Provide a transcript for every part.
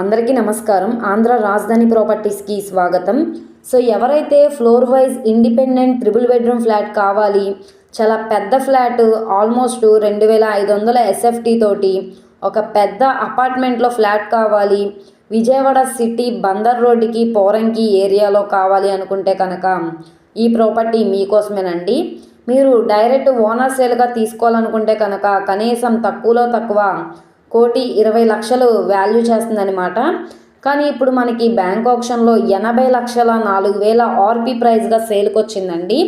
అందరికీ నమస్కారం. ఆంధ్ర రాజధాని ప్రాపర్టీస్కి స్వాగతం. సో ఎవరైతే floor wise independent triple bedroom flat కావాలి చాలా పెద్ద ఫ్లాట్ ఆల్మోస్ట్ రెండు వేల ఐదు వందల ఎస్ఎఫ్టీ తోటి ఒక పెద్ద అపార్ట్మెంట్లో ఫ్లాట్ కావాలి విజయవాడ సిటీ బందర్ రోడ్డుకి పోరంకి ఏరియాలో కావాలి అనుకుంటే కనుక ఈ ప్రాపర్టీ మీకోసమేనండి. మీరు డైరెక్ట్ ఓనర్ సేల్గా తీసుకోవాలనుకుంటే కనుక కనీసం తక్కువలో తక్కువ కోటి ఇరవై లక్షలు వాల్యూ చేస్తుందన్నమాట. కానీ ఇప్పుడు మనకి బ్యాంక్ ఆప్షన్లో ఎనభై లక్షల నాలుగు వేల ఆర్పీ ప్రైస్గా సేల్కి వచ్చిందండి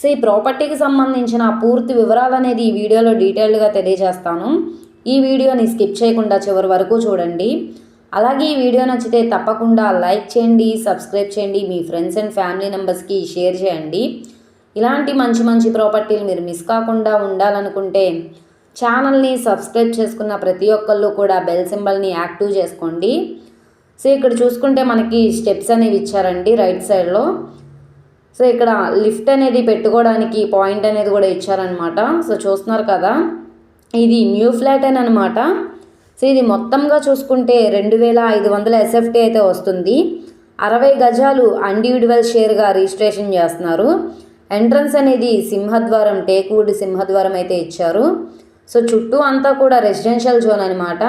సో ఈ ప్రాపర్టీకి సంబంధించిన పూర్తి వివరాలు అనేది ఈ వీడియోలో డీటెయిల్డ్గా తెలియజేస్తాను. ఈ వీడియోని స్కిప్ చేయకుండా చివరి వరకు చూడండి. అలాగే ఈ వీడియో నచ్చితే తప్పకుండా లైక్ చేయండి సబ్స్క్రైబ్ చేయండి మీ ఫ్రెండ్స్ అండ్ ఫ్యామిలీ మెంబర్స్కి షేర్ చేయండి. ఇలాంటి మంచి మంచి ప్రాపర్టీలు మీరు మిస్ కాకుండా ఉండాలనుకుంటే ఛానల్ని సబ్స్క్రైబ్ చేసుకున్న ప్రతి ఒక్కళ్ళు కూడా బెల్ సింబల్ని యాక్టివ్ చేసుకోండి. సో ఇక్కడ చూసుకుంటే మనకి స్టెప్స్ అనేవి ఇచ్చారండి రైట్ సైడ్లో. సో ఇక్కడ లిఫ్ట్ అనేది పెట్టుకోవడానికి పాయింట్ అనేది కూడా ఇచ్చారనమాట సో చూస్తున్నారు కదా ఇది న్యూ ఫ్లాట్ అని అనమాట సో ఇది మొత్తంగా చూసుకుంటే రెండు వేల ఐదు వందల ఎస్ఎఫ్టీ అయితే వస్తుంది. అరవై గజాలు ఇండివిజువల్ షేర్గా రిజిస్ట్రేషన్ చేస్తున్నారు. ఎంట్రన్స్ అనేది సింహద్వారం టేక్వుడ్ సింహద్వారం అయితే ఇచ్చారు. సో చుట్టూ అంతా కూడా రెసిడెన్షియల్ జోన్ అనమాట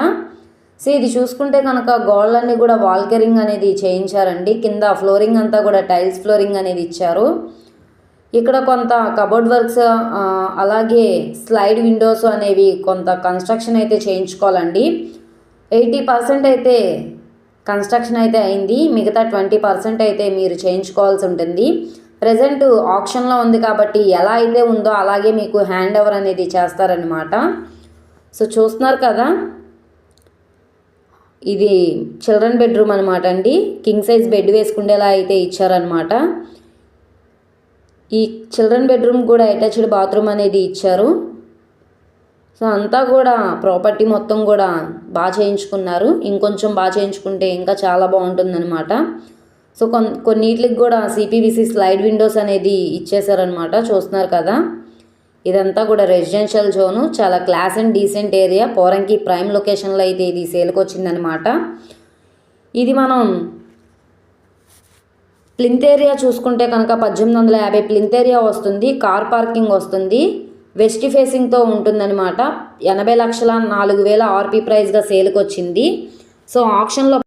సో ఇది చూసుకుంటే కనుక గోడలన్నీ కూడా వాల్కెరింగ్ అనేది చేయించారండి. కింద ఫ్లోరింగ్ అంతా కూడా టైల్స్ ఫ్లోరింగ్ అనేది ఇచ్చారు. ఇక్కడ కొంత కబోర్డ్ వర్క్స్ అలాగే స్లైడ్ విండోస్ అనేవి కొంత కన్స్ట్రక్షన్ అయితే చేయించుకోవాలండి. ఎయిటీ పర్సెంట్ అయితే కన్స్ట్రక్షన్ అయితే అయింది. మిగతా ట్వంటీ పర్సెంట్ అయితే మీరు చేయించుకోవాల్సి ఉంటుంది. ప్రజెంట్ ఆప్షన్లో ఉంది కాబట్టి ఎలా అయితే ఉందో అలాగే మీకు హ్యాండ్ ఓవర్ అనేది చేస్తారనమాట సో చూస్తున్నారు కదా ఇది చిల్డ్రన్ బెడ్రూమ్ అనమాట అండి. కింగ్ సైజ్ బెడ్ వేసుకుండేలా అయితే ఇచ్చారనమాట ఈ చిల్డ్రన్ బెడ్రూమ్ కూడా అటాచ్డ్ బాత్రూమ్ అనేది ఇచ్చారు. సో అంతా కూడా ప్రాపర్టీ మొత్తం కూడా బాగా చేయించుకున్నారు. ఇంకొంచెం బాగా చేయించుకుంటే ఇంకా చాలా బాగుంటుందన్నమాట. సో కొన్ కొన్నిటికి కూడా సిపివిసి స్లైడ్ విండోస్ అనేది ఇచ్చేసారనమాట చూస్తున్నారు కదా? ఇదంతా కూడా రెసిడెన్షియల్ జోను చాలా class and decent area Poranki prime లొకేషన్లో అయితే ఇది సేల్కి వచ్చిందనమాట ఇది మనం ప్లింత్ ఏరియా చూసుకుంటే కనుక పద్దెనిమిది వందల యాభై ప్లింత్ ఏరియా వస్తుంది కార్ పార్కింగ్ వస్తుంది వెస్ట్ ఫేసింగ్తో ఉంటుందన్నమాట. ఎనభై లక్షల నాలుగు వేల ఆర్పీ ప్రైస్గా సేల్కి వచ్చింది. సో ఆప్షన్లో